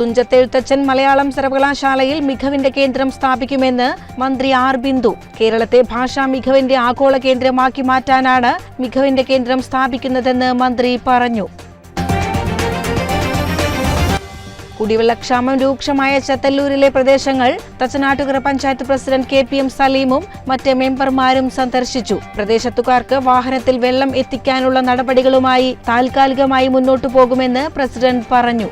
തുഞ്ചത്തെഴുത്തച്ഛൻ മലയാളം സർവകലാശാലയിൽ മികവിന്റെ കേന്ദ്രം സ്ഥാപിക്കുമെന്ന് മന്ത്രി ആർ ബിന്ദു. കേരളത്തെ ഭാഷാ മികവിന്റെ ആഗോള കേന്ദ്രമാക്കി മാറ്റാനാണ് മികവിന്റെ കേന്ദ്രം സ്ഥാപിക്കുന്നതെന്ന് മന്ത്രി പറഞ്ഞു. കുടിവെള്ളക്ഷാമം രൂക്ഷമായ ചത്തല്ലൂരിലെ പ്രദേശങ്ങൾ Thachanattukara panchayat president K P M സലീമും മറ്റ് മെമ്പർമാരും സന്ദർശിച്ചു. പ്രദേശത്തുകാർക്ക് വാഹനത്തിൽ വെള്ളം എത്തിക്കാനുള്ള നടപടികളുമായി താൽക്കാലികമായി മുന്നോട്ടു പോകുമെന്ന് പ്രസിഡന്റ് പറഞ്ഞു.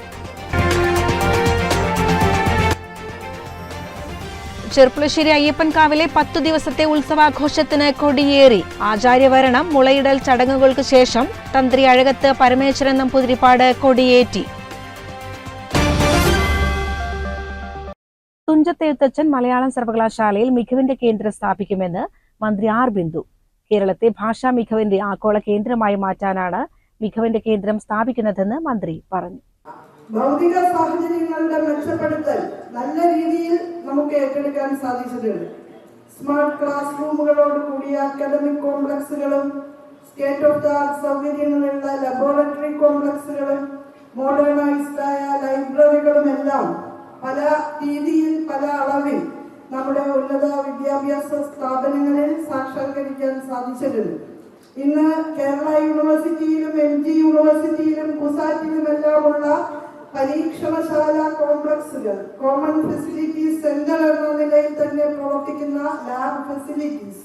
ചെർപ്പുളശ്ശേരി അയ്യപ്പൻകാവിലെ പത്തു ദിവസത്തെ ഉത്സവാഘോഷത്തിന് കൊടിയേറി. ആചാര്യവരണം മുളയിടൽ ചടങ്ങുകൾക്ക് ശേഷം തന്ത്രി അഴകത്ത് പരമേശ്വരൻ നമ്പൂതിരിപ്പാട് കൊടിയേറ്റി. തുഞ്ചത്തെഴുത്തച്ഛൻ മലയാളം സർവകലാശാലയിൽ മികവിന്റെ കേന്ദ്രം സ്ഥാപിക്കുമെന്ന് മന്ത്രി ആർ ബിന്ദു. കേരളത്തെ ഭാഷാ മികവിന്റെ ആഗോള കേന്ദ്രമായി മാറ്റാനാണ് മികവിന്റെ കേന്ദ്രം സ്ഥാപിക്കുന്നതെന്ന് മന്ത്രി പറഞ്ഞു. ഭൗതിക സാഹചര്യങ്ങളുടെ മെച്ചപ്പെടുത്തൽ നല്ല രീതിയിൽ നമുക്ക് ഏറ്റെടുക്കാൻ സാധിച്ചിട്ടുണ്ട്. സ്മാർട്ട് ക്ലാസ് റൂമുകളോട് കൂടിയ അക്കാദമിക് കോംപ്ലക്സുകളും സ്റ്റേറ്റ് ഓഫ് ദ ആർട്ട് സൗകര്യങ്ങളുള്ള ലബോറട്ടറി കോംപ്ലക്സുകളും മോഡേണൈസ്ഡ് ആയ ലൈബ്രറികളും എല്ലാം പല രീതിയിൽ പല അളവിൽ നമ്മുടെ ഉന്നത വിദ്യാഭ്യാസ സ്ഥാപനങ്ങളിൽ സാക്ഷാത്കരിക്കാൻ സാധിച്ചിട്ടുണ്ട്. ഇന്ന് കേരള യൂണിവേഴ്സിറ്റിയിലും എം ജി യൂണിവേഴ്സിറ്റിയിലും കുസാറ്റിലുമെല്ലാമുള്ള പരീക്ഷണശാല കോംപ്ലക്സുകൾ കോമൺ ഫെസിലിറ്റീസ് സെന്റർ എന്ന നിലയിൽ തന്നെ പ്രവർത്തിക്കുന്ന ലാബ് ഫെസിലിറ്റീസ്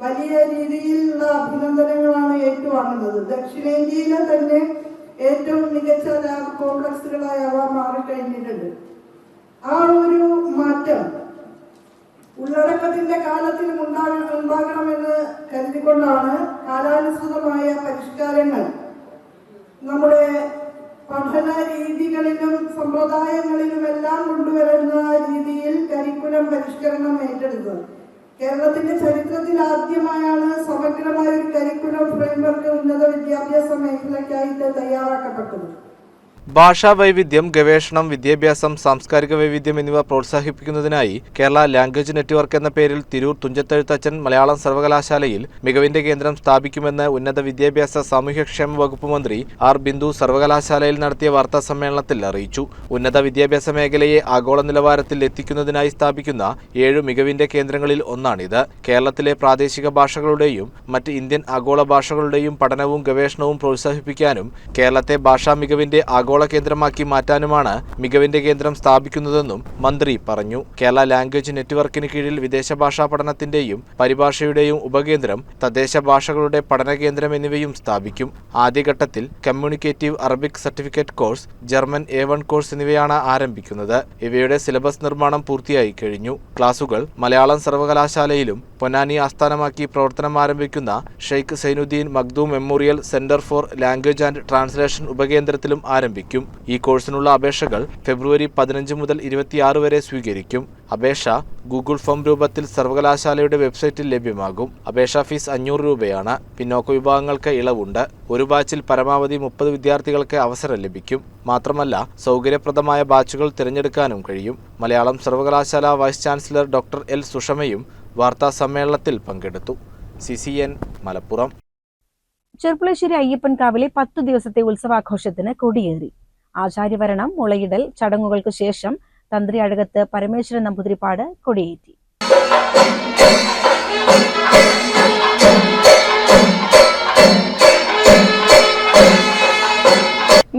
വലിയ രീതിയിലുള്ള അഭിനന്ദനങ്ങളാണ് ഏറ്റുവാങ്ങുന്നത്. ദക്ഷിണേന്ത്യയിലെ തന്നെ ഏറ്റവും മികച്ച ലാബ് കോംപ്ലക്സുകളായി അവ മാറിക്കഴിഞ്ഞിട്ടുണ്ട് ആ ഒരു മാറ്റം ഉള്ളടക്കത്തിന്റെ കാലത്തിലും ഉണ്ടാക ഉണ്ടാകണമെന്ന് കരുതിക്കൊണ്ടാണ് കാലാനുസൃതമായ പരിഷ്കാരങ്ങൾ നമ്മുടെ പഠന രീതികളിലും സമ്പ്രദായങ്ങളിലുമെല്ലാം കൊണ്ടുവരുന്ന രീതിയിൽ കരിക്കുലം പരിഷ്കരണം ഏറ്റെടുത്തത്. കേരളത്തിന്റെ ചരിത്രത്തിൽ ആദ്യമായാണ് സമഗ്രമായ ഒരു കരിക്കുലം ഫ്രെയിംവർക്ക് ഉന്നത വിദ്യാഭ്യാസ മേഖലയ്ക്കായിട്ട് തയ്യാറാക്കപ്പെട്ടത്. ഭാഷാ വൈവിധ്യം ഗവേഷണം വിദ്യാഭ്യാസം സാംസ്കാരിക വൈവിധ്യം എന്നിവ പ്രോത്സാഹിപ്പിക്കുന്നതിനായി കേരള ലാംഗ്വേജ് നെറ്റ്വർക്ക് എന്ന പേരിൽ തിരൂർ തുഞ്ചത്തെഴുത്തച്ഛൻ മലയാളം സർവകലാശാലയിൽ മികവിന്റെ കേന്ദ്രം സ്ഥാപിക്കുമെന്ന് ഉന്നത വിദ്യാഭ്യാസ സാമൂഹ്യക്ഷേമ വകുപ്പ് മന്ത്രി ആർ ബിന്ദു സർവകലാശാലയിൽ നടത്തിയ വാർത്താ സമ്മേളനത്തിൽ അറിയിച്ചു. ഉന്നത വിദ്യാഭ്യാസ മേഖലയെ ആഗോള നിലവാരത്തിൽ എത്തിക്കുന്നതിനായി സ്ഥാപിക്കുന്ന ഏഴ് മികവിന്റെ കേന്ദ്രങ്ങളിൽ ഒന്നാണിത്. കേരളത്തിലെ പ്രാദേശിക ഭാഷകളുടെയും മറ്റ് ഇന്ത്യൻ ആഗോള ഭാഷകളുടെയും പഠനവും ഗവേഷണവും പ്രോത്സാഹിപ്പിക്കാനും കേരളത്തെ ഭാഷാ മികവിന്റെ ആഗോള കേന്ദ്രമാക്കി മാറ്റാനുമാണ് മികവിന്റെ കേന്ദ്രം സ്ഥാപിക്കുന്നതെന്നും മന്ത്രി പറഞ്ഞു. കേരള ലാംഗ്വേജ് നെറ്റ്വർക്കിന് കീഴിൽ വിദേശ ഭാഷാ പഠനത്തിന്റെയും പരിഭാഷയുടെയും ഉപകേന്ദ്രം തദ്ദേശ ഭാഷകളുടെ പഠന കേന്ദ്രം എന്നിവയും സ്ഥാപിക്കും. ആദ്യഘട്ടത്തിൽ communicative Arabic certificate course German A one course എന്നിവയാണ് ആരംഭിക്കുന്നത്. ഇവയുടെ സിലബസ് നിർമ്മാണം പൂർത്തിയായി കഴിഞ്ഞു. ക്ലാസുകൾ മലയാളം സർവകലാശാലയിലും പൊന്നാനി ആസ്ഥാനമാക്കി പ്രവർത്തനം ആരംഭിക്കുന്ന Sheikh Zainuddin Makhdoom memorial centre for language and translation ഉപകേന്ദ്രത്തിലും ആരംഭിക്കും. ഈ കോഴ്സിനുള്ള അപേക്ഷകൾ ഫെബ്രുവരി പതിനഞ്ച് മുതൽ ഇരുപത്തിയാറ് വരെ സ്വീകരിക്കും. അപേക്ഷ ഗൂഗിൾ ഫോം രൂപത്തിൽ സർവകലാശാലയുടെ വെബ്സൈറ്റിൽ ലഭ്യമാകും. അപേക്ഷാ ഫീസ് അഞ്ഞൂറ് രൂപയാണ്. പിന്നോക്ക വിഭാഗങ്ങൾക്ക് ഇളവുണ്ട്. ഒരു ബാച്ചിൽ പരമാവധി മുപ്പത് വിദ്യാർത്ഥികൾക്ക് അവസരം ലഭിക്കും. മാത്രമല്ല സൗകര്യപ്രദമായ ബാച്ചുകൾ തിരഞ്ഞെടുക്കാനും കഴിയും. മലയാളം സർവകലാശാല വൈസ് ചാൻസലർ ഡോക്ടർ എൽ സുഷമയും വാർത്താ സമ്മേളനത്തിൽ പങ്കെടുത്തു. C C N Malappuram. Cherpulassery അയ്യപ്പൻകാവിലെ പത്തു ദിവസത്തെ ഉത്സവാഘോഷത്തിന് കൊടിയേറി. ആചാര്യവരണം മുളയിടൽ ചടങ്ങുകൾക്ക് ശേഷം തന്ത്രി അഴകത്ത് പരമേശ്വരൻ നമ്പുതിരിപ്പാട് കൊടിയേറ്റി.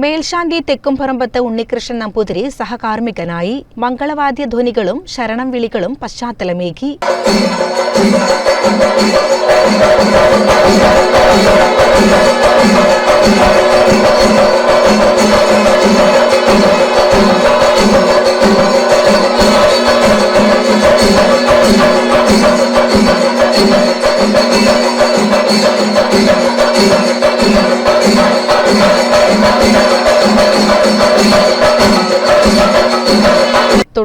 മേൽശാന്തി തെക്കുംപറമ്പത്ത് ഉണ്ണികൃഷ്ണൻ നമ്പൂതിരി സഹകാർമ്മികനായി മംഗളവാദ്യ ധ്വനികളും ശരണം വിളികളും പശ്ചാത്തലമേകി.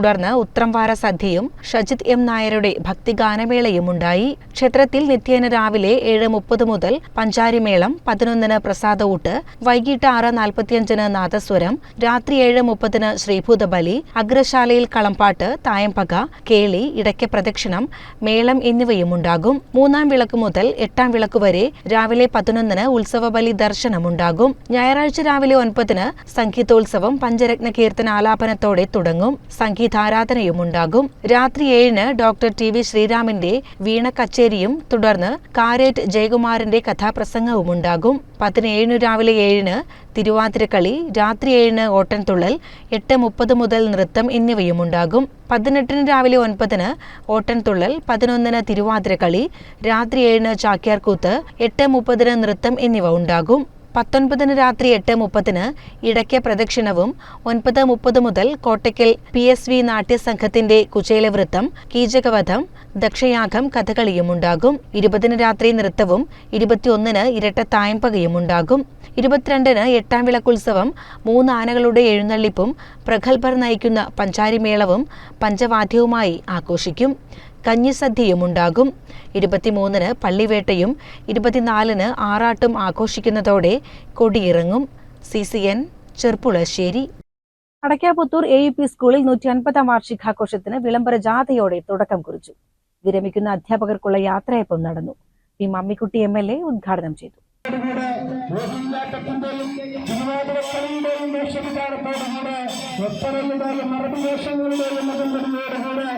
തുടർന്ന് ഉത്രംവാര സദ്യയും ഷജിത് എം നായരുടെ ഭക്തിഗാനമേളയും ഉണ്ടായി ക്ഷേത്രത്തിൽ നിത്യേന രാവിലെ ഏഴ് മുപ്പത് മുതൽ പഞ്ചാരിമേളം പതിനൊന്നിന് പ്രസാദഊട്ട് വൈകിട്ട് ആറ് നാൽപ്പത്തിയഞ്ചിന് നാദസ്വരം രാത്രി ഏഴ് മുപ്പതിന് ശ്രീഭൂതബലി അഗ്രശാലയിൽ കളംപാട്ട് തായമ്പക കേളി ഇടയ്ക്ക് പ്രദക്ഷിണം മേളം എന്നിവയും ഉണ്ടാകും മൂന്നാം വിളക്ക് മുതൽ എട്ടാം വിളക്ക് വരെ രാവിലെ പതിനൊന്നിന് ഉത്സവബലി ദർശനമുണ്ടാകും. ഞായറാഴ്ച രാവിലെ ഒൻപതിന് സംഗീതോത്സവം പഞ്ചരത്ന കീർത്തന ആലാപനത്തോടെ തുടങ്ങും. സംഗീതാരാധനയും ഉണ്ടാകും രാത്രി ഏഴിന് ഡോക്ടർ ടി വി ശ്രീരാമിന്റെ വീണ കച്ചേരിയും തുടർന്ന് കാരേറ്റ് ജയകുമാറിന്റെ കഥാപ്രസംഗവും ഉണ്ടാകും. പതിനേഴിന് രാവിലെ ഏഴിന് തിരുവാതിരക്കളി രാത്രി ഏഴിന് ഓട്ടൻതുള്ളൽ എട്ട് മുപ്പത് മുതൽ നൃത്തം എന്നിവയും ഉണ്ടാകും. പതിനെട്ടിന് രാവിലെ ഒൻപതിന് ഓട്ടൻതുള്ളൽ പതിനൊന്നിന് തിരുവാതിരക്കളി രാത്രി ഏഴിന് ചാക്യാർകൂത്ത് എട്ട് മുപ്പതിന് നൃത്തം എന്നിവ ഉണ്ടാകും. പത്തൊൻപതിന് രാത്രി എട്ട് മുപ്പതിന് ഇടയ്ക്ക് പ്രദക്ഷിണവും ഒൻപത് മുപ്പത് മുതൽ കോട്ടയ്ക്കൽ പി എസ് വി നാട്യസംഘത്തിന്റെ കുചേലവൃത്തം കീചകവധം ദക്ഷയാഗം കഥകളിയും ഉണ്ടാകും ഇരുപതിന് രാത്രി നൃത്തവും ഇരുപത്തിയൊന്നിന് ഇരട്ട തായമ്പകയും ഉണ്ടാകും ഇരുപത്തിരണ്ടിന് എട്ടാം വിളക്കുത്സവം മൂന്ന് ആനകളുടെ എഴുന്നള്ളിപ്പും പ്രഗത്ഭർ നയിക്കുന്ന പഞ്ചാരിമേളവും പഞ്ചവാദ്യവുമായി ആഘോഷിക്കും. കഞ്ഞിസദ്യയും ഉണ്ടാകും ഇരുപത്തിമൂന്നിന് പള്ളിവേട്ടയും ഇരുപത്തിനാലിന് ആറാട്ടും ആഘോഷിക്കുന്നതോടെ കൊടിയിറങ്ങും. C C N Cherpulassery. Adakkaputhur A U P school നൂറ്റി അൻപതാം വാർഷികാഘോഷത്തിന് വിളംബര ജാഥയോടെ തുടക്കം കുറിച്ചു. വിരമിക്കുന്ന അധ്യാപകർക്കുള്ള യാത്രയപ്പം നടന്നു. P Mammikutty M L A ഉദ്ഘാടനം ചെയ്തു. വേഷവിധാനത്തോടുകൂടെ ഒപ്പനയുടെയും മറബി വേഷങ്ങളുടെയും മതങ്ങളിലൂടെ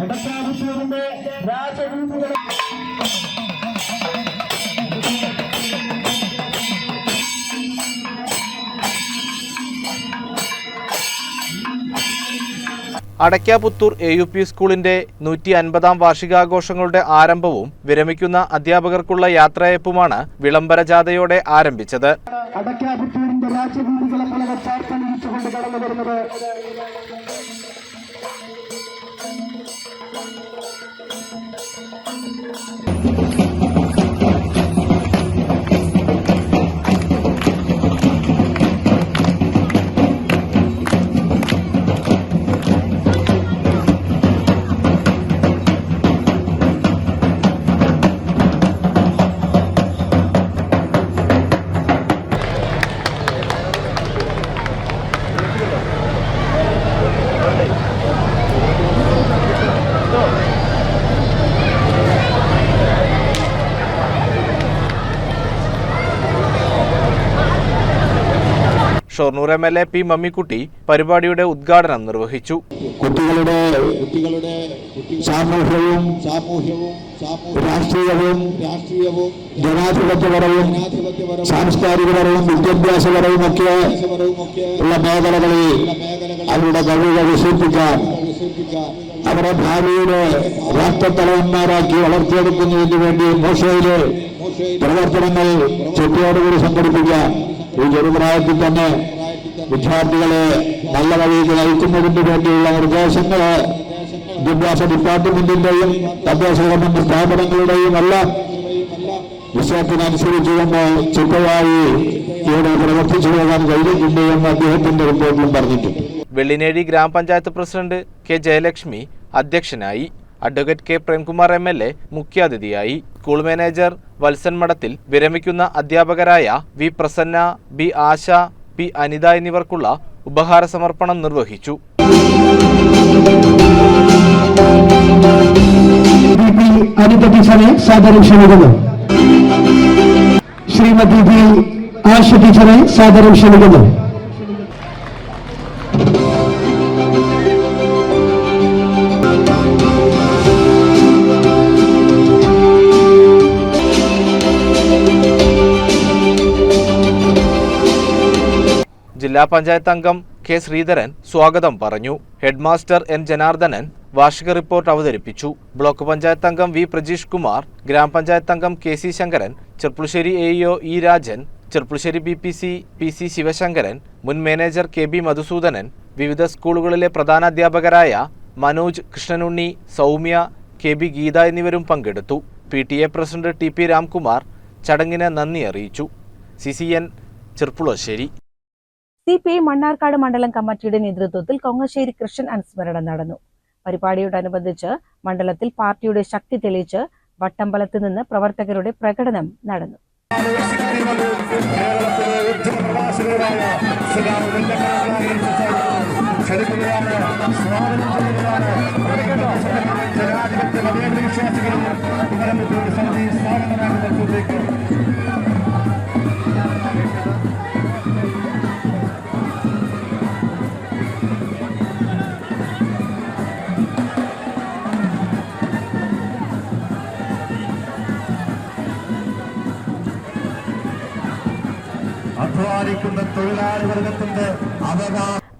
അടക്കാപുത്തൂരിന്റെ രാജവീതികളെ അടയ്ക്കാപുത്തൂർ എ യു പി സ്കൂളിന്റെ നൂറ്റി അൻപതാം വാർഷികാഘോഷങ്ങളുടെ ആരംഭവും വിരമിക്കുന്ന അധ്യാപകർക്കുള്ള യാത്രയപ്പുമാണ് വിളംബര ജാഥയോടെ ആരംഭിച്ചത് അടക്കാപുത്തൂരിന്റെ രാജവീതികളെ പശ്ചാത്തലം ചാർത്തണിച്ചുകൊണ്ട് കടന്നു വരുന്നത് Shoranur M L A P Mammikutty പരിപാടിയുടെ ഉദ്ഘാടനം നിർവഹിച്ചു. കുട്ടികളുടെ കുട്ടികളുടെ സാമൂഹ്യവും സാമൂഹ്യവും രാഷ്ട്രീയവും രാഷ്ട്രീയവും ജനാധിപത്യപരവും സാംസ്കാരികപരവും വിദ്യാഭ്യാസപരവും ഒക്കെ ഉള്ള മേഖലകളിൽ അവരുടെ കഴിവുകൾ വികസിപ്പിക്കാൻ അവരെ ഭാവിയിലെ രാഷ്ട്രത്തലവന്മാരാക്കി വളർത്തിയെടുക്കുന്നതിന് വേണ്ടി മോശയിലെ പ്രവർത്തനങ്ങൾ ചെട്ടിയോടുകൂടി സംഘടിപ്പിക്കാൻ ഈ ചെറുപ്രായത്തിൽ തന്നെ വിദ്യാർത്ഥികളെ നല്ല വഴിയിൽ നയിക്കുന്നതിന് വേണ്ടിയുള്ള നിർദ്ദേശങ്ങൾ വിദ്യാഭ്യാസ ഡിപ്പാർട്ട്മെന്റിന്റെയും തദ്ദേശ ഗവൺമെന്റ് സ്ഥാപനങ്ങളുടെയും എല്ലാം വിഷയത്തിനനുസരിച്ചുകൊണ്ട് ചിട്ടയായി ഇവിടെ പ്രവർത്തിച്ചു പോകാൻ കഴിഞ്ഞിട്ടുണ്ട് എന്ന് അദ്ദേഹത്തിന്റെ റിപ്പോർട്ടിലും പറഞ്ഞിട്ടുണ്ട്. വെള്ളിനേഴി ഗ്രാമപഞ്ചായത്ത് പ്രസിഡന്റ് കെ ജയലക്ഷ്മി അധ്യക്ഷനായി advocate K Premkumar M L A മുഖ്യാതിഥിയായി. സ്കൂൾ മാനേജർ വത്സൻ മഠത്തിൽ വിരമിക്കുന്ന അധ്യാപകരായ V Prasanna B Asha P Anitha എന്നിവർക്കുള്ള ഉപഹാര സമർപ്പണം നിർവഹിച്ചു. ശ്രീമതി ആശ ടീച്ചറെ സാദരം ക്ഷണിക്കുന്നു. ജില്ലാ പഞ്ചായത്ത് അംഗം കെ ശ്രീധരൻ സ്വാഗതം പറഞ്ഞു. ഹെഡ്മാസ്റ്റർ എൻ ജനാർദ്ദനൻ വാർഷിക റിപ്പോർട്ട് അവതരിപ്പിച്ചു. ബ്ലോക്ക് പഞ്ചായത്ത് അംഗം വി പ്രജീഷ് കുമാർ ഗ്രാമപഞ്ചായത്ത് അംഗം K C Sankaran Cherpulassery A E O E Rajan Cherpulassery B P C P C Sivasankaran മുൻ മാനേജർ കെ ബി മധുസൂദനൻ വിവിധ സ്കൂളുകളിലെ പ്രധാന അധ്യാപകരായ മനോജ് കൃഷ്ണനുണ്ണി സൗമ്യ കെ ബി ഗീത എന്നിവരും പങ്കെടുത്തു. P T A president T P Ramkumar ചടങ്ങിന് നന്ദി അറിയിച്ചു. C C N Cherpulassery. C P I Mannarkkad മണ്ഡലം കമ്മിറ്റിയുടെ നേതൃത്വത്തിൽ കൊങ്ങശ്ശേരി കൃഷ്ണൻ അനുസ്മരണം നടന്നു. പരിപാടിയോടനുബന്ധിച്ച് മണ്ഡലത്തിൽ പാർട്ടിയുടെ ശക്തി തെളിയിച്ച് വട്ടമ്പലത്ത് നിന്ന് പ്രവർത്തകരുടെ പ്രകടനം നടന്നു. അധ്വാനിക്കുന്ന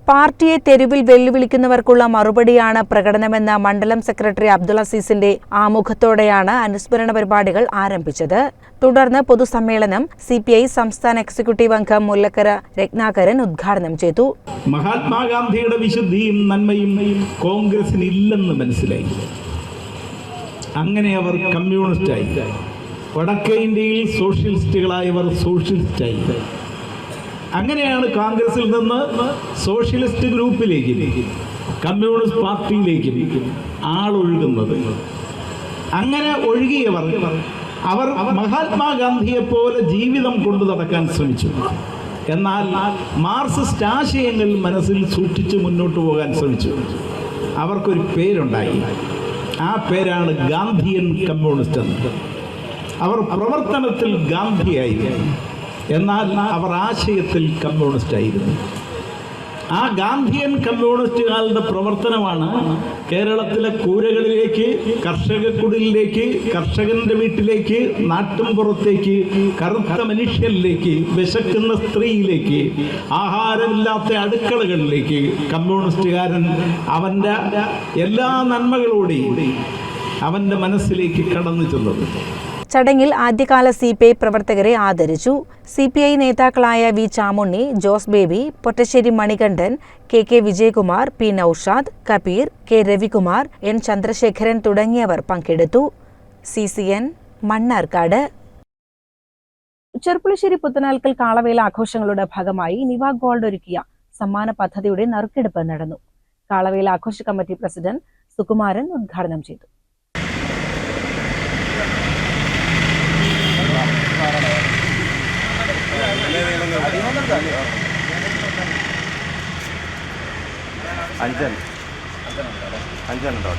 പാർട്ടിയെ തെരുവിൽ വെല്ലുവിളിക്കുന്നവർക്കുള്ള മറുപടിയാണ് പ്രകടനമെന്ന മണ്ഡലം സെക്രട്ടറി അബ്ദുൾ അസീസിന്റെ ആമുഖത്തോടെയാണ് അനുസ്മരണ പരിപാടികൾ ആരംഭിച്ചത്. തുടർന്ന് പൊതുസമ്മേളനം സി പി ഐ സംസ്ഥാന എക്സിക്യൂട്ടീവ് അംഗം മുല്ലക്കര രത്നാകരൻ ഉദ്ഘാടനം ചെയ്തു. മഹാത്മാഗാന്ധിയുടെ വിശുദ്ധിയും നന്മയും കോൺഗ്രസിന് ഇല്ലെന്ന് മനസ്സിലായി. അങ്ങനെ അവർ കമ്മ്യൂണിസ്റ്റായി. വടക്കേ ഇന്ത്യയിൽ സോഷ്യലിസ്റ്റുകളായവർ സോഷ്യലിസ്റ്റായി. അങ്ങനെയാണ് കോൺഗ്രസിൽ നിന്ന് സോഷ്യലിസ്റ്റ് ഗ്രൂപ്പിലേക്ക് കമ്മ്യൂണിസ്റ്റ് പാർട്ടിയിലേക്ക് ആളൊഴുകുന്നത്. അങ്ങനെ ഒഴുകിയവർ അവർ മഹാത്മാഗാന്ധിയെ പോലെ ജീവിതം കൊണ്ടു നടക്കാൻ ശ്രമിച്ചു. എന്നാൽ മാർസിസ്റ്റ് ആശയങ്ങൾ മനസ്സിൽ സൂക്ഷിച്ച് മുന്നോട്ട് പോകാൻ ശ്രമിച്ചു. അവർക്കൊരു പേരുണ്ടായി. ആ പേരാണ് ഗാന്ധിയൻ കമ്മ്യൂണിസ്റ്റ്. എന്ന് അവർ പ്രവർത്തനത്തിൽ ഗാന്ധിയായിരുന്നു എന്നാൽ അവർ ആശയത്തിൽ കമ്മ്യൂണിസ്റ്റ് ആയിരുന്നു. ആ ഗാന്ധിയൻ കമ്മ്യൂണിസ്റ്റുകാരുടെ പ്രവർത്തനമാണ് കേരളത്തിലെ കൂരകളിലേക്ക് കർഷക കുടിലേക്ക് കർഷകന്റെ വീട്ടിലേക്ക് നാട്ടും പുറത്തേക്ക് കറുത്ത മനുഷ്യരിലേക്ക് വിശക്കുന്ന സ്ത്രീയിലേക്ക് ആഹാരമില്ലാത്ത അടുക്കളകളിലേക്ക് കമ്മ്യൂണിസ്റ്റുകാരൻ അവന്റെ എല്ലാ നന്മകളോടെയും അവന്റെ മനസ്സിലേക്ക് കടന്നു ചെന്നത്. ചടങ്ങിൽ ആദ്യകാല സി പി ഐ പ്രവർത്തകരെ ആദരിച്ചു. സി പി ഐ നേതാക്കളായ V Chamunni Jose Baby Pottassery Manikandan K K Vijayakumar P Naushad Kabeer K Ravikumar N Chandrasekharan തുടങ്ങിയവർ പങ്കെടുത്തു. C C N Mannarkkad. Cherpulassery Puthanalkkal Kalavela ആഘോഷങ്ങളുടെ ഭാഗമായി നിവ ഗോൾഡ് ഒരുക്കിയ സമ്മാന പദ്ധതിയുടെ നറുക്കെടുപ്പ് നടന്നു. കാളവേല ആഘോഷ കമ്മിറ്റി പ്രസിഡന്റ് സുകുമാരൻ ഉദ്ഘാടനം ചെയ്തു. അഞ്ചൻ. അഞ്ചനുണ്ടോ?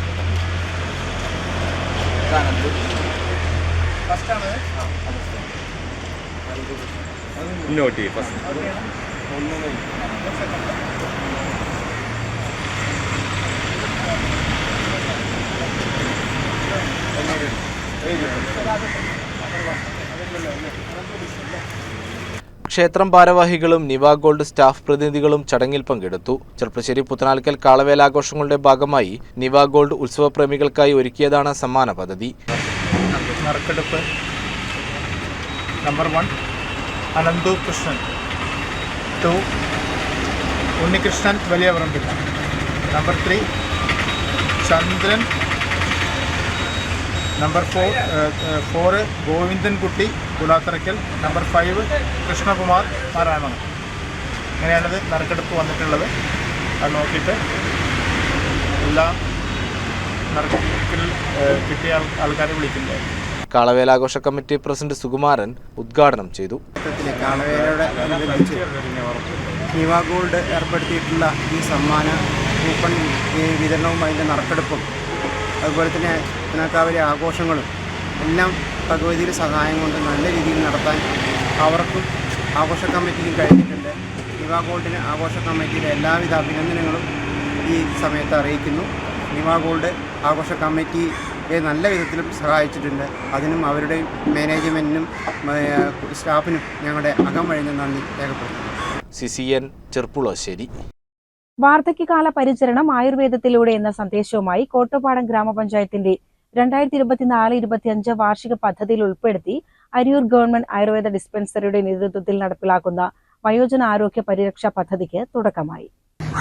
നോട്ട് ഫസ്റ്റ് ക്ഷേത്രം ഭാരവാഹികളും നിവാ ഗോൾഡ് സ്റ്റാഫ് പ്രതിനിധികളും ചടങ്ങിൽ പങ്കെടുത്തു. ചെർപ്പശ്ശേരി പുത്തനാൽക്കൽ കാളവേലാഘോഷങ്ങളുടെ ഭാഗമായി നിവാ ഗോൾഡ് ഉത്സവപ്രേമികൾക്കായി ഒരുക്കിയതാണ് സമ്മാന പദ്ധതി. നറുക്കെടുപ്പ്. Number one Ananthu Krishnan. Two Unnikrishnan Valiya Parambil number three Chandran number four four Govindankutty Kulatharakkal number five Krishnakumar Narayanan ഇങ്ങനെയാണിത് നറുക്കെടുപ്പ് വന്നിട്ടുള്ളത്. അത് നോക്കിയിട്ട് എല്ലാ നറുക്കെടുപ്പിൽ കിട്ടിയ ആൾ ആൾക്കാരെ വിളിക്കുന്നുണ്ട് കാളവേലാഘോഷ കമ്മിറ്റി പ്രസിഡന്റ് സുകുമാരൻ ഉദ്ഘാടനം ചെയ്തു. ത്തിലെ കാളവേലയോട് അനുബന്ധിച്ച് നിവ ഗോൾഡ് ഏർപ്പെടുത്തിയിട്ടുള്ള ഈ സമ്മാന കൂപ്പൺ വിതരണവും അതിന്റെ നറുക്കെടുപ്പും അതുപോലെ തന്നെ പുനക്കാവിലെ ആഘോഷങ്ങളും എല്ലാം ഭഗവതിയുടെ സഹായം കൊണ്ട് നല്ല രീതിയിൽ നടത്താൻ അവർക്കും ആഘോഷ കമ്മിറ്റിക്കും കഴിഞ്ഞിട്ടുണ്ട്. നിവാ ഗോൾഡിന് ആഘോഷ കമ്മിറ്റിയുടെ എല്ലാവിധ അഭിനന്ദനങ്ങളും ഈ സമയത്ത് അറിയിക്കുന്നു. നിവാ ഗോൾഡ് ആഘോഷ കമ്മിറ്റിയെ നല്ല വിധത്തിലും സഹായിച്ചിട്ടുണ്ട്. അതിനും അവരുടെ മാനേജ്മെന്റിനും സ്റ്റാഫിനും ഞങ്ങളുടെ അകം വഴിഞ്ഞ നന്ദി രേഖപ്പെടുത്തുന്നു. C C N Cherpulassery. വാർദ്ധക്യകാല പരിചരണം ആയുർവേദത്തിലൂടെ എന്ന സന്ദേശവുമായി കോട്ടപ്പാടം ഗ്രാമപഞ്ചായത്തിന്റെ രണ്ടായിരത്തി ഇരുപത്തിനാല് ഇരുപത്തിയഞ്ച് വാർഷിക പദ്ധതിയിൽ ഉൾപ്പെടുത്തി അരിയൂർ ഗവൺമെന്റ് ആയുർവേദ ഡിസ്പെൻസറിയുടെ നേതൃത്വത്തിൽ നടപ്പിലാക്കുന്ന വയോജന ആരോഗ്യ പരിരക്ഷാ പദ്ധതിക്ക് തുടക്കമായി.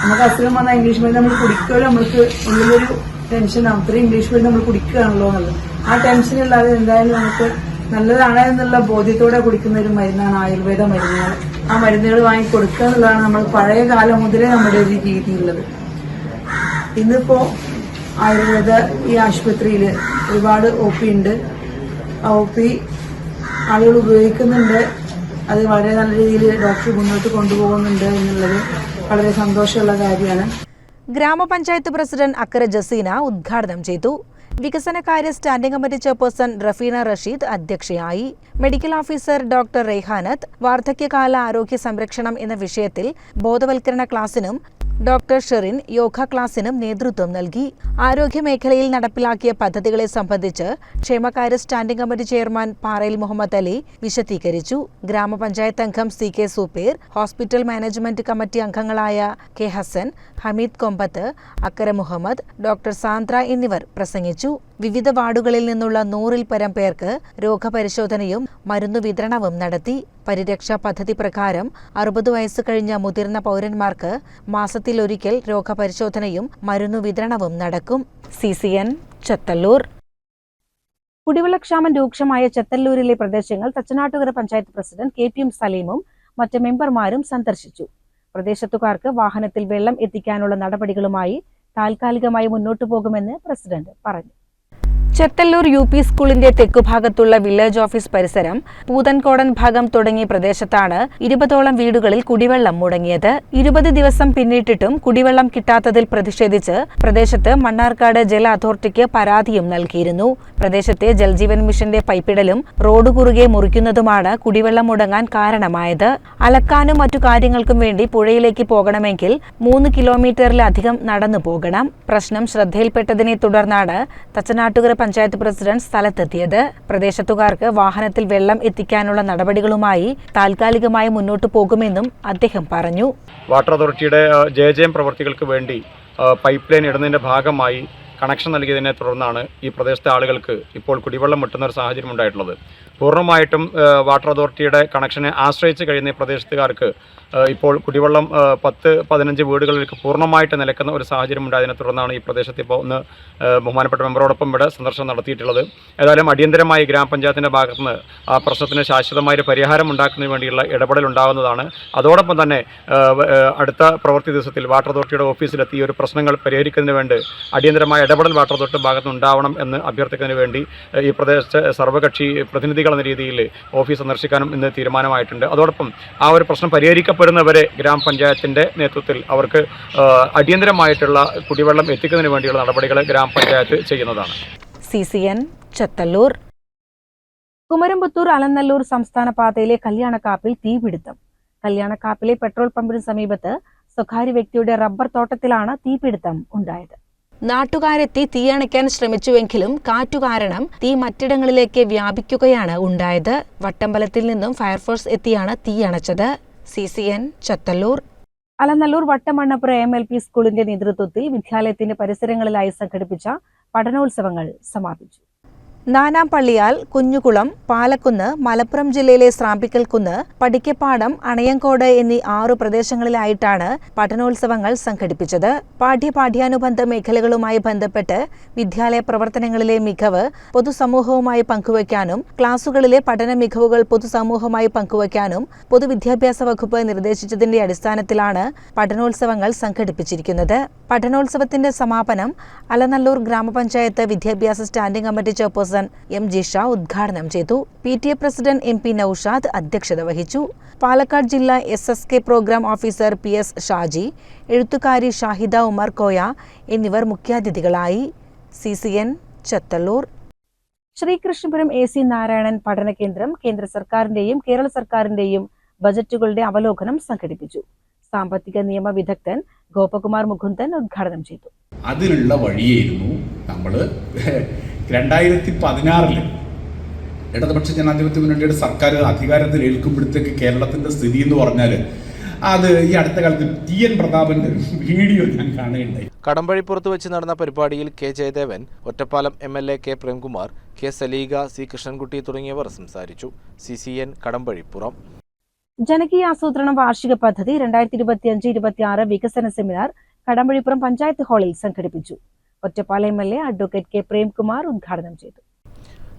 നമുക്ക് അസുഖം വന്നാൽ ഇംഗ്ലീഷ് മരുന്ന് നമ്മൾ കുടിക്കുമല്ലോ നമ്മൾക്ക് ഉള്ളിലൊരു ടെൻഷൻ അത്രയും ഇംഗ്ലീഷ് മരുന്ന് നമ്മൾ കുടിക്കുകയാണല്ലോ എന്നുള്ളത്. ആ ടെൻഷൻ ഇല്ലാതെ എന്തായാലും നമുക്ക് നല്ലതാണ് എന്നുള്ള ബോധ്യത്തോടെ കുടിക്കുന്ന ഒരു മരുന്നാണ് ആയുർവേദ മരുന്നുകൾ. ആ മരുന്നുകൾ വാങ്ങി കൊടുക്കുക എന്നുള്ളതാണ് നമ്മൾ പഴയ കാലം മുതലേ നമ്മുടെ ഒരു രീതിയുള്ളത് ഇന്നിപ്പോ ആയുർവേദ ഈ ആശുപത്രിയിൽ ഒരുപാട് ഒ പി ഉണ്ട്. ആ ഒ പി ആളുകൾ ഉപയോഗിക്കുന്നുണ്ട്. അത് വളരെ നല്ല രീതിയിൽ ഡോക്ടർ മുന്നോട്ട് കൊണ്ടുപോകുന്നുണ്ട് എന്നുള്ളത് വളരെ സന്തോഷമുള്ള കാര്യമാണ്. ഗ്രാമപഞ്ചായത്ത് പ്രസിഡന്റ് അക്കര ജസീന ഉദ്ഘാടനം ചെയ്തു. വികസനകാര്യ standing committee chairperson Rafeena Rasheed അധ്യക്ഷയായി. മെഡിക്കൽ ഓഫീസർ ഡോക്ടർ റെയ്ഹാനത്ത് വാർദ്ധക്യകാല ആരോഗ്യ സംരക്ഷണം എന്ന വിഷയത്തിൽ ബോധവൽക്കരണ ക്ലാസിനും ഡോക്ടർ ഷെറിൻ യോഗ ക്ലാസിനും നേതൃത്വം നൽകി. ആരോഗ്യമേഖലയിൽ നടപ്പിലാക്കിയ പദ്ധതികളെ സംബന്ധിച്ച് ക്ഷേമകാര്യ സ്റ്റാൻഡിംഗ് കമ്മിറ്റി ചെയർമാൻ പാറയിൽ മുഹമ്മദ് അലി വിശദീകരിച്ചു. ഗ്രാമപഞ്ചായത്ത് അംഗം C K super hospital management committee അംഗങ്ങളായ കെ ഹസൻ ഹമീദ് കൊമ്പത്ത് അക്കര മുഹമ്മദ് ഡോക്ടർ സാന്ദ്ര എന്നിവർ പ്രസംഗിച്ചു. വിവിധ വാർഡുകളിൽ നിന്നുള്ള നൂറിൽ പരം പേർക്ക് രോഗപരിശോധനയും മരുന്നു വിതരണവും നടത്തി. പരിരക്ഷാ പദ്ധതി പ്രകാരം അറുപത് വയസ്സ് കഴിഞ്ഞ മുതിർന്ന പൗരന്മാർക്ക് മാസത്തിലൊരിക്കൽ രോഗപരിശോധനയും മരുന്നു വിതരണവും നടക്കും. C C N Chethallur. കുടിവെള്ളക്ഷാമം രൂക്ഷമായ ചെത്തല്ലൂരിലെ പ്രദേശങ്ങൾ Thachanattukara panchayat president K P M സലീമും മറ്റ് മെമ്പർമാരും സന്ദർശിച്ചു. പ്രദേശത്തുകാർക്ക് വാഹനത്തിൽ വെള്ളം എത്തിക്കാനുള്ള നടപടികളുമായി താൽക്കാലികമായി മുന്നോട്ടു പോകുമെന്ന് പ്രസിഡന്റ് പറഞ്ഞു. ചെത്തല്ലൂർ യു പി സ്കൂളിന്റെ തെക്കുഭാഗത്തുള്ള വില്ലേജ് ഓഫീസ് പരിസരം പൂതൻകോടൻ ഭാഗം തുടങ്ങിയ പ്രദേശത്താണ് ഇരുപതോളം വീടുകളിൽ കുടിവെള്ളം മുടങ്ങിയത്. ഇരുപത് ദിവസം പിന്നിട്ടിട്ടും കുടിവെള്ളം കിട്ടാത്തതിൽ പ്രതിഷേധിച്ച് പ്രദേശത്ത് മണ്ണാർക്കാട് ജല അതോറിറ്റിക്ക് പരാതിയും നൽകിയിരുന്നു. പ്രദേശത്തെ ജൽജീവൻ മിഷന്റെ പൈപ്പിടലും റോഡ് കുറുകെ മുറിക്കുന്നതുമാണ് കുടിവെള്ളം മുടങ്ങാൻ കാരണമായത്. അലക്കാനും മറ്റു കാര്യങ്ങൾക്കും വേണ്ടി പുഴയിലേക്ക് പോകണമെങ്കിൽ മൂന്ന് കിലോമീറ്ററിലധികം നടന്നു പോകണം പ്രശ്നം ശ്രദ്ധയിൽപ്പെട്ടതിനെ തുടർന്നാണ് തച്ചനാട്ടുകര പഞ്ചായത്ത് പ്രസിഡന്റ് സ്ഥലത്തെത്തിയത്. പ്രദേശത്തുകാർക്ക് വാഹനത്തിൽ വെള്ളം എത്തിക്കാനുള്ള നടപടികളുമായി താൽക്കാലികമായി മുന്നോട്ടു പോകുമെന്നും അദ്ദേഹം പറഞ്ഞു. വാട്ടർ അതോറിറ്റിയുടെ ജെ ജെ പ്രവർത്തികൾക്ക് വേണ്ടി പൈപ്പ് ലൈൻ ഇടുന്നതിന്റെ ഭാഗമായി കണക്ഷൻ നൽകിയതിനെ തുടർന്നാണ് ഈ പ്രദേശത്തെ ആളുകൾക്ക് ഇപ്പോൾ കുടിവെള്ളം മുട്ടുന്ന ഒരു സാഹചര്യം ഉണ്ടായിട്ടുള്ളത്. പൂർണമായിട്ടും വാട്ടർ അതോറിറ്റിയുടെ കണക്ഷനെ ആശ്രയിച്ച് കഴിയുന്ന ഈ പ്രദേശത്തുകാർക്ക് ഇപ്പോൾ കുടിവെള്ളം പത്ത് പതിനഞ്ച് വീടുകളിലേക്ക് പൂർണമായിട്ട് നിലക്കുന്ന ഒരു സാഹചര്യം ഉണ്ടായതിനെ തുടർന്നാണ് ഈ പ്രദേശത്ത് ഇപ്പോൾ ഒന്ന് ബഹുമാനപ്പെട്ട മെമ്പറോടൊപ്പം ഇവിടെ സന്ദർശനം നടത്തിയിട്ടുള്ളത്. ഏതായാലും അടിയന്തരമായി ഗ്രാമപഞ്ചായത്തിന്റെ ഭാഗത്തുനിന്ന് ആ പ്രശ്നത്തിന് ശാശ്വതമായൊരു പരിഹാരം ഉണ്ടാക്കുന്നതിന് വേണ്ടിയുള്ള ഇടപെടൽ ഉണ്ടാകുന്നതാണ്. അതോടൊപ്പം തന്നെ അടുത്ത പ്രവൃത്തി ദിവസത്തിൽ വാട്ടർ അതോറിറ്റിയുടെ ഓഫീസിലെത്തി ഈ ഒരു പ്രശ്നങ്ങൾ പരിഹരിക്കുന്നതിന് വേണ്ടി അടിയന്തരമായ ഇടപെടൽ വാട്ടർ അതോറിറ്റി ഭാഗത്ത് ഉണ്ടാവണം എന്ന് അഭ്യർത്ഥിക്കുന്നതിന് വേണ്ടി ഈ പ്രദേശത്തെ സർവകക്ഷി പ്രതിനിധികൾ എന്ന രീതിയിൽ ഓഫീസ് സന്ദർശിക്കാനും ഇന്ന് തീരുമാനമായിട്ടുണ്ട്. അതോടൊപ്പം ആ ഒരു പ്രശ്നം പരിഹരിക്കപ്പെടുന്നവരെ ഗ്രാമപഞ്ചായത്തിന്റെ നേതൃത്വത്തിൽ അവർക്ക് അടിയന്തരമായിട്ടുള്ള കുടിവെള്ളം എത്തിക്കുന്നതിന് വേണ്ടിയുള്ള നടപടികൾ ഗ്രാമപഞ്ചായത്ത് ചെയ്യുന്നതാണ്. C C N Chethallur. Kumaramputhur Alanallur സംസ്ഥാന പാതയിലെ കല്യാണക്കാപ്പിൽ തീപിടുത്തം കല്യാണക്കാപ്പിലെ പെട്രോൾ പമ്പിന് സമീപത്ത് സ്വകാര്യ വ്യക്തിയുടെ റബ്ബർ തോട്ടത്തിലാണ് തീപിടുത്തം ഉണ്ടായത്. നാട്ടുകാരെത്തി തീയണയ്ക്കാൻ ശ്രമിച്ചുവെങ്കിലും കാറ്റു കാരണം തീ മറ്റിടങ്ങളിലേക്ക് വ്യാപിക്കുകയാണ് ഉണ്ടായത്. വട്ടമ്പലത്തിൽ നിന്നും ഫയർഫോഴ്സ് എത്തിയാണ് തീയണച്ചത് C C N Chethallur. Alanallur Vattamannapura M L P സ്കൂളിന്റെ നേതൃത്വത്തിൽ വിദ്യാലയത്തിന്റെ പരിസരങ്ങളിലായി സംഘടിപ്പിച്ച പഠനോത്സവങ്ങൾ സമാപിച്ചു. നാനാം പള്ളിയാൽ കുഞ്ഞുകുളം പാലക്കുന്ന് മലപ്പുറം ജില്ലയിലെ സ്രാമ്പിക്കൽ കുന്ന് പടിക്കപ്പാടം അണയങ്കോട് എന്നീ ആറു പ്രദേശങ്ങളിലായിട്ടാണ് പഠനോത്സവങ്ങൾ സംഘടിപ്പിച്ചത്. പാഠ്യപാഠ്യാനുബന്ധ മേഖലകളുമായി ബന്ധപ്പെട്ട് വിദ്യാലയ പ്രവർത്തനങ്ങളിലെ മികവ് പൊതുസമൂഹവുമായി പങ്കുവയ്ക്കാനും ക്ലാസുകളിലെ പഠന മികവുകൾ പൊതുസമൂഹവുമായി പങ്കുവയ്ക്കാനും പൊതുവിദ്യാഭ്യാസ വകുപ്പ് നിർദ്ദേശിച്ചതിന്റെ അടിസ്ഥാനത്തിലാണ് പഠനോത്സവങ്ങൾ സംഘടിപ്പിച്ചിരിക്കുന്നത്. പഠനോത്സവത്തിന്റെ സമാപനം അലനല്ലൂർ ഗ്രാമപഞ്ചായത്ത് വിദ്യാഭ്യാസ standing committee chairperson M G Sha ഉദ്ഘാടനം ചെയ്തു. P T A president M P Naushad അധ്യക്ഷത വഹിച്ചു. പാലക്കാട് ജില്ലാ S S K programme officer P S Shaji എഴുത്തുകാരി ഷാഹിദ ഉമർ കോയ എന്നിവർ മുഖ്യാതിഥികളായി. C C N Chethallur. Sreekrishnapuram A C Narayanan പഠന കേന്ദ്രം കേന്ദ്ര സർക്കാരിന്റെയും കേരള സർക്കാരിന്റെയും ബജറ്റുകളുടെ അവലോകനം സംഘടിപ്പിച്ചു. സാമ്പത്തിക നിയമ വിദഗ്ധൻ ഗോപകുമാർ മുകുന്ദൻ ഉദ്ഘാടനം ചെയ്തു. അതിനുള്ള വഴിയായിരുന്നു നമ്മൾ രണ്ടായിരത്തി പതിനാറിൽ ഇടതുപക്ഷ ജനാധിപത്യ മുന്നണിയുടെ സർക്കാർ അധികാരത്തിൽ ഏൽക്കുമ്പോഴത്തേക്ക് കേരളത്തിന്റെ സ്ഥിതി എന്ന് പറഞ്ഞാൽ അത് ഈ അടുത്ത കാലത്ത് ടി എൻ പ്രതാപന്റെ വീഡിയോ ഞാൻ കാണുകയുണ്ടായി. കടമ്പഴിപ്പുറത്ത് വെച്ച് നടന്ന പരിപാടിയിൽ K Jayadevan Ottapalam M L A K Premkumar K Saleega C Krishnankutty തുടങ്ങിയവർ സംസാരിച്ചു. C C N Kadambazhipuram. ജനകീയ ആസൂത്രണ വാർഷിക പദ്ധതി രണ്ടായിരത്തി ഇരുപത്തിയഞ്ച് ഇരുപത്തിയാറ് വികസന സെമിനാർ കടമ്പഴിപ്പുറം പഞ്ചായത്ത് ഹാളിൽ സംഘടിപ്പിച്ചു. Ottapalam M L A advocate K Premkumar ഉദ്ഘാടനം ചെയ്തു.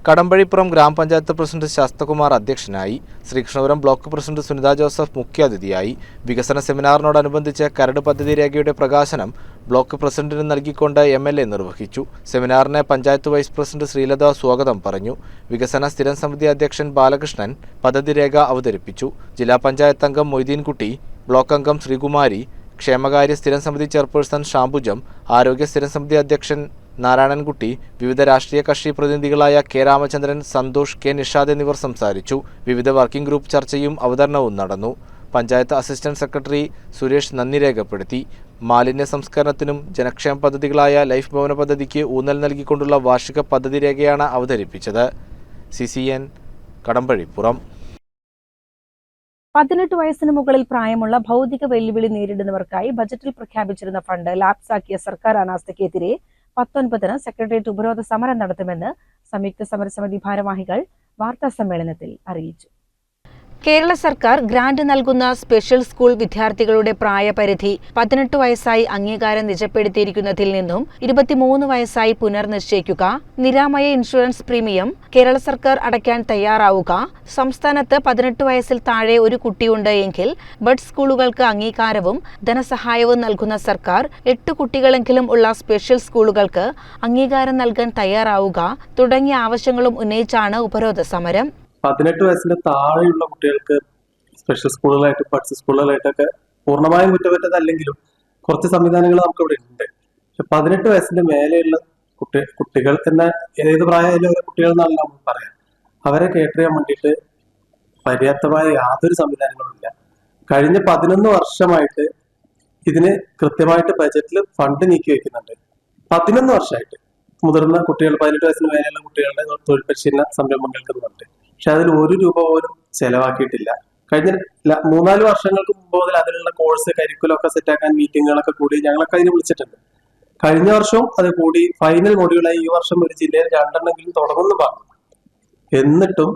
കടമ്പഴിപ്പുറം ഗ്രാമപഞ്ചായത്ത് പ്രസിഡന്റ് ശാസ്തകുമാർ അധ്യക്ഷനായി ശ്രീകൃഷ്ണപുരം ബ്ലോക്ക് പ്രസിഡന്റ് സുനിത ജോസഫ് മുഖ്യാതിഥിയായി വികസന സെമിനാറിനോടനുബന്ധിച്ച് കരട് പദ്ധതി രേഖയുടെ പ്രകാശനം ബ്ലോക്ക് പ്രസിഡന്റിന് നൽകിക്കൊണ്ട് എം എൽ എ നിർവഹിച്ചു. സെമിനാറിനെ പഞ്ചായത്ത് വൈസ് പ്രസിഡന്റ് ശ്രീലത സ്വാഗതം പറഞ്ഞു. വികസന സ്ഥിരം സമിതി അധ്യക്ഷൻ ബാലകൃഷ്ണൻ പദ്ധതി രേഖ അവതരിപ്പിച്ചു. ജില്ലാ പഞ്ചായത്ത് അംഗം മൊയ്തീൻകുട്ടി ബ്ലോക്ക് അംഗം ശ്രീകുമാരി ക്ഷേമകാര്യ സ്ഥിരം സമിതി ചെയർപേഴ്സൺ ഷാംബുജം ആരോഗ്യ സ്ഥിരം സമിതി അധ്യക്ഷൻ നാരായണൻകുട്ടി വിവിധ രാഷ്ട്രീയ കക്ഷി പ്രതിനിധികളായ കെ രാമചന്ദ്രൻ സന്തോഷ് കെ നിഷാദ് എന്നിവർ സംസാരിച്ചു. വിവിധ വർക്കിംഗ് ഗ്രൂപ്പ് ചർച്ചയും അവതരണവും നടന്നു. പഞ്ചായത്ത് അസിസ്റ്റന്റ് സെക്രട്ടറി സുരേഷ് നന്ദി രേഖപ്പെടുത്തി. മാലിന്യ സംസ്കരണത്തിനും ജനക്ഷേമ പദ്ധതികളായ ലൈഫ് ഭവന പദ്ധതിക്ക് ഊന്നൽ നൽകിക്കൊണ്ടുള്ള വാർഷിക പദ്ധതി രേഖയാണ് അവതരിപ്പിച്ചത്. C C N Kadambazhipuram. പതിനെട്ട് വയസ്സിന് മുകളിൽ പ്രായമുള്ള ഭൗതിക വെല്ലുവിളി നേരിടുന്നവർക്കായി ബജറ്റിൽ പ്രഖ്യാപിച്ചിരുന്ന ഫണ്ട് ലാപ്സാക്കിയ സർക്കാർ അനാസ്ഥയ്ക്കെതിരെ പത്തൊൻപതിന് സെക്രട്ടേറിയറ്റ് ഉപരോധ സമരം നടത്തുമെന്ന് സംയുക്ത സമരസമിതി ഭാരവാഹികൾ വാർത്താ സമ്മേളനത്തിൽ അറിയിച്ചു. കേരള സർക്കാർ ഗ്രാന്റ് നൽകുന്ന സ്പെഷ്യൽ സ്കൂൾ വിദ്യാർത്ഥികളുടെ പ്രായപരിധി പതിനെട്ട് വയസ്സായി അംഗീകാരം നിജപ്പെടുത്തിയിരിക്കുന്നതിൽ നിന്നും ഇരുപത്തിമൂന്ന് വയസ്സായി പുനർനിശ്ചയിക്കുക നിരാമയ ഇൻഷുറൻസ് പ്രീമിയം കേരള സർക്കാർ അടയ്ക്കാൻ തയ്യാറാവുക സംസ്ഥാനത്ത് പതിനെട്ട് വയസ്സിൽ താഴെ ഒരു കുട്ടിയുണ്ട് എങ്കിൽ ബഡ് സ്കൂളുകൾക്ക് അംഗീകാരവും ധനസഹായവും നൽകുന്ന സർക്കാർ എട്ട് കുട്ടികളെങ്കിലും ഉള്ള സ്പെഷ്യൽ സ്കൂളുകൾക്ക് അംഗീകാരം നൽകാൻ തയ്യാറാവുക തുടങ്ങിയ ആവശ്യങ്ങളും ഉന്നയിച്ചാണ് ഉപരോധ സമരം. പതിനെട്ട് വയസ്സിന്റെ താഴെയുള്ള കുട്ടികൾക്ക് സ്പെഷ്യൽ സ്കൂളുകളായിട്ട് പഠിച്ച സ്കൂളുകളായിട്ടൊക്കെ പൂർണമായും കുറ്റപറ്റതല്ലെങ്കിലും കുറച്ച് സംവിധാനങ്ങൾ നമുക്ക് ഇവിടെ ഉണ്ട്. പക്ഷെ പതിനെട്ട് വയസ്സിന്റെ മേലെയുള്ള കുട്ടി കുട്ടികൾ തന്നെ ഏത് പ്രായമായാലും ഓരോ കുട്ടികൾ എന്നാണ് നമ്മൾ പറയാം. അവരെ കേട്ടറിയാൻ വേണ്ടിയിട്ട് പര്യാപ്തമായ യാതൊരു സംവിധാനങ്ങളും ഇല്ല. കഴിഞ്ഞ പതിനൊന്ന് വർഷമായിട്ട് ഇതിന് കൃത്യമായിട്ട് ബജറ്റിൽ ഫണ്ട് നീക്കി വെക്കുന്നുണ്ട്. പതിനൊന്ന് വർഷമായിട്ട് മുതിർന്ന കുട്ടികൾ പതിനെട്ട് വയസ്സിന് മേലെയുള്ള കുട്ടികളുടെ തൊഴിൽ പരിശീലന സംരംഭങ്ങൾക്ക് എന്നുണ്ട് പക്ഷെ അതിൽ ഒരു രൂപ പോലും ചെലവാക്കിയിട്ടില്ല. കഴിഞ്ഞ മൂന്നാൽ വർഷങ്ങൾക്ക് മുമ്പ് മുതൽ അതിനുള്ള കോഴ്സ് കരിക്കുലം ഒക്കെ സെറ്റാക്കാൻ മീറ്റിങ്ങുകളൊക്കെ കൂടി ഞങ്ങളൊക്കെ അതിന് വിളിച്ചിട്ടുണ്ട്. കഴിഞ്ഞ വർഷവും അത് കൂടി ഫൈനൽ മൊഡ്യൂളായി. ഈ വർഷം ഒരു ജില്ലയിൽ രണ്ടെണ്ണെങ്കിലും തുടങ്ങുന്നു പറഞ്ഞു. എന്നിട്ടും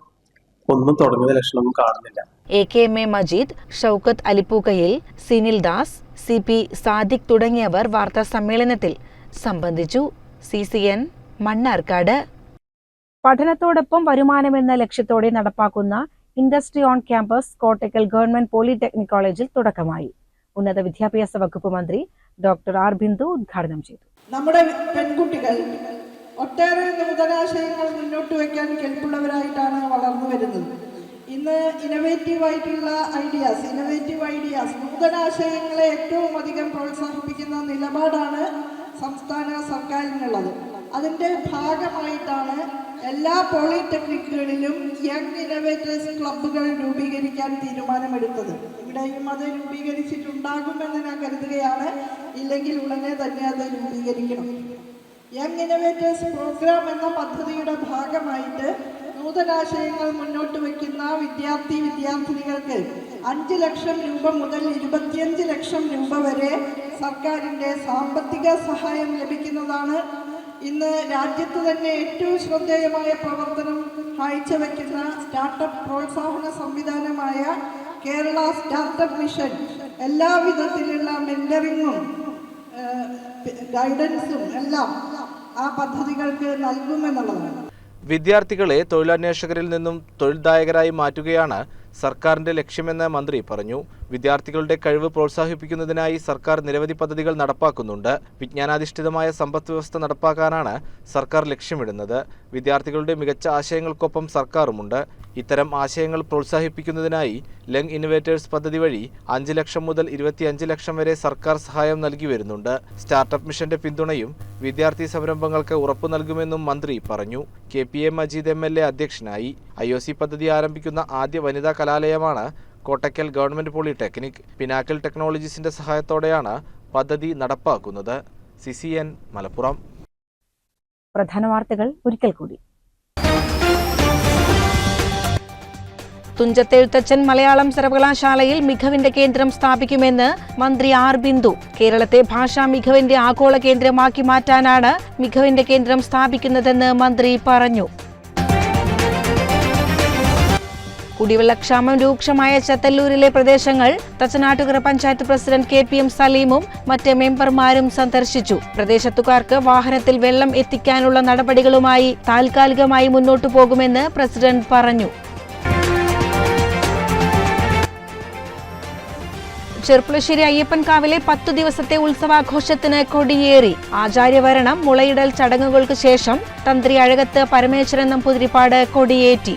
ഒന്നും തുടങ്ങിയ ലക്ഷണമൊന്നും കാണുന്നില്ല. A K M A Majeed Shoukath Alippookkayil Sinil Das C P Sadiq തുടങ്ങിയവർ വാർത്താ സമ്മേളനത്തിൽ സംബന്ധിച്ചു. C C N Mannarkkad. പഠനത്തോടൊപ്പം വരുമാനമെന്ന ലക്ഷ്യത്തോടെ നടപ്പാക്കുന്ന industry on campus Kottakkal government polytechnic കോളേജിൽ തുടക്കമായി. ഉന്നത വിദ്യാഭ്യാസ വകുപ്പ് മന്ത്രി ഡോക്ടർ ആർ ബിന്ദു ഉദ്ഘാടനം ചെയ്തു. നമ്മുടെ പെൺകുട്ടികൾ ഒട്ടേറെ നൂതനാശയങ്ങൾ മുന്നോട്ട് വയ്ക്കാൻ കെൽപ്പുള്ളവരായിട്ടാണ് വളർന്നു വരുന്നത്. ഇന്ന് ഇന്നവേറ്റീവ് ആയിട്ടുള്ള ഐഡിയാസ് ഇന്നവേറ്റീവ് ഐഡിയാസ് നൂതനാശയങ്ങളെ ഏറ്റവും അധികം പ്രോത്സാഹിപ്പിക്കുന്ന നിലപാടാണ് സംസ്ഥാന സർക്കാരിനുള്ളത്. അതിന്റെ ഭാഗമായിട്ടാണ് എല്ലാ പോളിടെക്നിക്കുകളിലും യങ് ഇന്നോവേറ്റേഴ്സ് ക്ലബ്ബുകൾ രൂപീകരിക്കാൻ തീരുമാനമെടുത്തത്. ഇവിടെയും അത് രൂപീകരിച്ചിട്ടുണ്ടാകുമെന്ന് ഞാൻ കരുതുകയാണ്. ഇല്ലെങ്കിൽ ഉടനെ തന്നെ അത് രൂപീകരിക്കണം. യങ് ഇന്നോവേറ്റേഴ്സ് പ്രോഗ്രാം എന്ന പദ്ധതിയുടെ ഭാഗമായിട്ട് നൂതനാശയങ്ങൾ മുന്നോട്ട് വയ്ക്കുന്ന വിദ്യാർത്ഥി വിദ്യാർത്ഥിനികൾക്ക് അഞ്ച് ലക്ഷം രൂപ മുതൽ ഇരുപത്തിയഞ്ച് ലക്ഷം രൂപ വരെ സർക്കാരിന്റെ സാമ്പത്തിക സഹായം ലഭിക്കുന്നതാണ് ഇന്ന് രാജ്യത്ത് തന്നെ ഏറ്റവും ശ്രദ്ധേയമായ പ്രവർത്തനം കാഴ്ചവെക്കുന്ന സ്റ്റാർട്ടപ്പ് പ്രോത്സാഹന സംവിധാനമായ കേരള സ്റ്റാർട്ടപ്പ് മിഷൻ. എല്ലാ വിധത്തിലുള്ള ഗൈഡൻസും എല്ലാം ആ പദ്ധതികൾക്ക് നൽകുമെന്നുള്ളതാണ്. വിദ്യാർത്ഥികളെ തൊഴിലന്വേഷകരിൽ നിന്നും തൊഴിൽദായകരായി മാറ്റുകയാണ് സർക്കാരിന്റെ ലക്ഷ്യമെന്ന് മന്ത്രി പറഞ്ഞു. വിദ്യാർത്ഥികളുടെ കഴിവ് പ്രോത്സാഹിപ്പിക്കുന്നതിനായി സർക്കാർ നിരവധി പദ്ധതികൾ നടപ്പാക്കുന്നുണ്ട്. വിജ്ഞാനാധിഷ്ഠിതമായ സമ്പദ് വ്യവസ്ഥ നടപ്പാക്കാനാണ് സർക്കാർ ലക്ഷ്യമിടുന്നത്. വിദ്യാർത്ഥികളുടെ മികച്ച ആശയങ്ങൾക്കൊപ്പം സർക്കാരുമുണ്ട്. ഇത്തരം ആശയങ്ങൾ പ്രോത്സാഹിപ്പിക്കുന്നതിനായി ലങ് ഇന്നോവേറ്റേഴ്സ് പദ്ധതി വഴി അഞ്ച് ലക്ഷം മുതൽ ഇരുപത്തിയഞ്ച് ലക്ഷം വരെ സർക്കാർ സഹായം നൽകി വരുന്നുണ്ട്. സ്റ്റാർട്ടപ്പ് മിഷന്റെ പിന്തുണയും വിദ്യാർത്ഥി സംരംഭങ്ങൾക്ക് ഉറപ്പു നൽകുമെന്നും മന്ത്രി പറഞ്ഞു. K P A Majeed M L A അധ്യക്ഷനായി. ഐ ഒ സി പദ്ധതി ആരംഭിക്കുന്ന ആദ്യ വനിതാ കലാലയമാണ് കോട്ടയ്ക്കൽ ഗവൺമെന്റ് പോളിടെക്നിക് പിനാക്കൽ ടെക്നോളജീസിന്റെ സഹായത്തോടെയാണ് പദ്ധതി നടപ്പാക്കുന്നത്. C C N Malappuram. പ്രധാന വാർത്തകൾ ഒരിക്കൽ കൂടി. തുഞ്ചത്തെഴുത്തച്ഛൻ മലയാളം സർവകലാശാലയിൽ മികവിന്റെ കേന്ദ്രം സ്ഥാപിക്കുമെന്ന് മന്ത്രി ആർ ബിന്ദു. കേരളത്തെ ഭാഷാ മികവിന്റെ ആഗോള കേന്ദ്രമാക്കി മാറ്റാനാണ് മികവിന്റെ കേന്ദ്രം സ്ഥാപിക്കുന്നതെന്ന് മന്ത്രി പറഞ്ഞു. കുടിവെള്ളക്ഷാമം രൂക്ഷമായ ചത്തല്ലൂരിലെ പ്രദേശങ്ങൾ Thachanattukara panchayat president K P M സലീമും മറ്റ് മെമ്പർമാരും സന്ദർശിച്ചു. പ്രദേശത്തുകാർക്ക് വാഹനത്തിൽ വെള്ളം എത്തിക്കാനുള്ള നടപടികളുമായി താൽക്കാലികമായി മുന്നോട്ടു പോകുമെന്ന് പ്രസിഡന്റ് പറഞ്ഞു. ചെർപ്പുളശ്ശേരി അയ്യപ്പൻകാവിലെ പത്തു ദിവസത്തെ ഉത്സവാഘോഷത്തിന് കൊടിയേറി. ആചാര്യവരണം മുളയിടൽ ചടങ്ങുകൾക്ക് ശേഷം തന്ത്രി അഴകത്ത് പരമേശ്വരൻ നമ്പൂതിരിപ്പാട് കൊടിയേറ്റി.